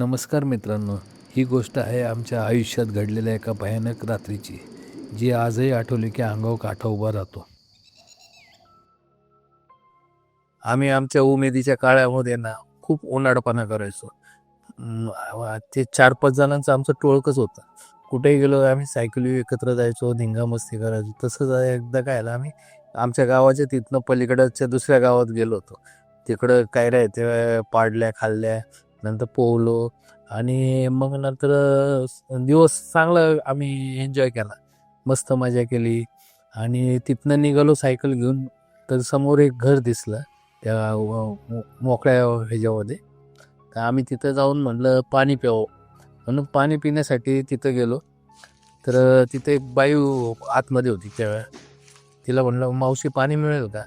नमस्कार मित्रांनो ही गोष्ट आहे आमच्या आयुष्यात घडलेल्या एका भयानक रात्रीची जी आजही आठवली की अंगावर काठा उभा राहतो. आम्ही आमच्या उमेदीच्या काळामध्ये ना खूप उन्हाळपणा करायचो. ते चार पाच जणांचं आमचं टोळकच होतं. कुठेही गेलो आम्ही सायकली एकत्र जायचो धिंगा मस्ती करायचो. तसंच एकदा काय आम्ही आमच्या गावाच्या तिथनं पलीकडच्या दुसऱ्या गावात गेलो होतो. तिकडं काय राहते पाडल्या खाल्ल्या नंतर पोहलो आणि मग नंतर दिवस चांगला आम्ही एन्जॉय केला. मस्त मजा केली आणि तिथनं निघालो सायकल घेऊन. तर समोर एक घर दिसलं त्या मो- मोकळ्या ह्याच्यामध्ये. तर आम्ही तिथं जाऊन म्हणलं पाणी प्यावं. म्हणून पाणी पिण्यासाठी तिथं गेलो. तर तिथे एक बाई आतमध्ये होती त्यावेळेला. तिला म्हणलं मावशी पाणी मिळेल का?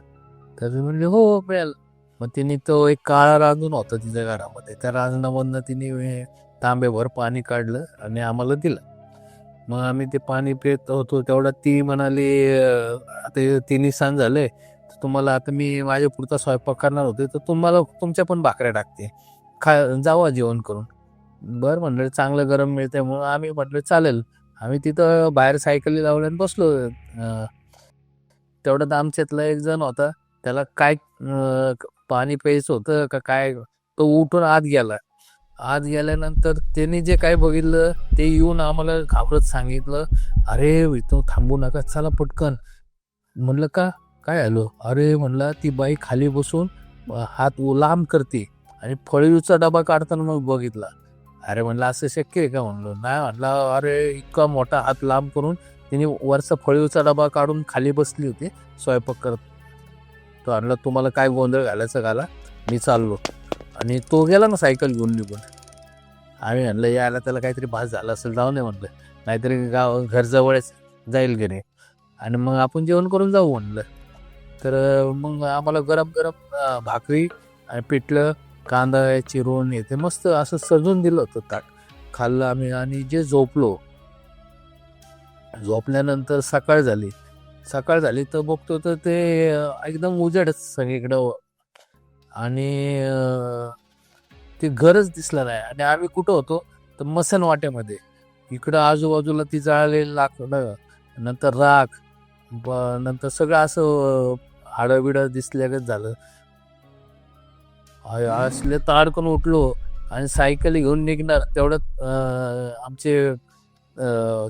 तर ती म्हणली हो मिळेल. मग तिने तो एक काळा रांजून होता तिच्या घरामध्ये. त्या रांजणामधनं तिने तांबेभर पाणी काढलं आणि आम्हाला दिलं. मग आम्ही ते पाणी पित होतो तेवढा ती म्हणाली आता तिन्ही सण झाले तर तुम्हाला आता मी माझ्या पुरता स्वयंपाक करणार होते तर तुम्हाला तुमच्या पण भाकऱ्या टाकते. खा जावा जेवण करून. बरं म्हणलं चांगलं गरम मिळते म्हणून आम्ही म्हटलं चालेल. आम्ही तिथं बाहेर सायकली लावल्याने आणि बसलो तेवढ्यात आमच्यातला एक जण होता त्याला काय पाणी प्यायचं होतं का काय तो उठून आत गेला. आत गेल्यानंतर त्यांनी जे काय बघितलं ते येऊन आम्हाला घाबरत सांगितलं अरे इथं थांबू नका चला पटकन. म्हणलं का? काय आलो? अरे म्हणला ती बाई खाली बसून हात लांब करते आणि फळीचा डबा काढताना मग बघितला. अरे म्हणलं असं शक्य आहे का? म्हणलं नाही म्हणला अरे इतका मोठा हात लांब करून तिने वरचा फळीचा डबा काढून खाली बसली होती स्वयंपाक करत तो आणला तुम्हाला काय गोंधळ घालायचं घाला. मी चाललो. आणि तो गेला ना सायकल घेऊन निघून. आम्ही म्हणलं यायला त्याला काहीतरी भास झाला असेल जाऊ नये म्हणलं. नाहीतरी गाव घरजवळच जाईल घरी आणि मग आपण जेवण करून जाऊ म्हणलं. तर मग आम्हाला गरम गरम भाकरी आणि पिठलं कांदा चिरून येते मस्त असं सजून दिलं होतं ताट. खाल्लं आम्ही आणि जे झोपलो झोपल्यानंतर सकाळ झाली. सकाळ झाली तर बघतो तर ते एकदम उजेडच सगळीकडं आणि ते घरच दिसलं नाही. आणि आम्ही कुठं होतो? तर मसन वाट्यामध्ये इकडं आजूबाजूला ती जाळलेली लाकडं नंतर राख ब- नंतर सगळं असं हाडं बिडं दिसल्यागत झालं. असले ताडकन उठलो आणि सायकल घेऊन निघणार तेवढ्यात आमचे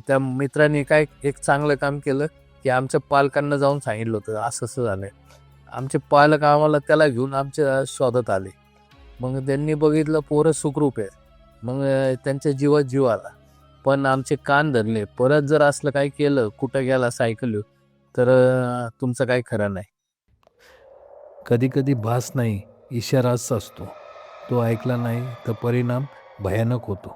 त्या मित्रांनी काय एक चांगलं काम केलं? की आमच्या पालकांना जाऊन सांगितलं होतं असं असं झालं आमचे पालक आम्हाला त्याला घेऊन आमच्या शोधात आले. मग त्यांनी बघितलं पोरं सुखरूप आहे मग त्यांच्या जीवात जीव आला. पण आमचे कान धरले. परत जर असलं काय केलं कुठं गेला सायकल तर तुमचं काही खरं नाही. कधी कधी भास नाही इशाराच असतो. तो ऐकला नाही तर परिणाम भयानक होतो.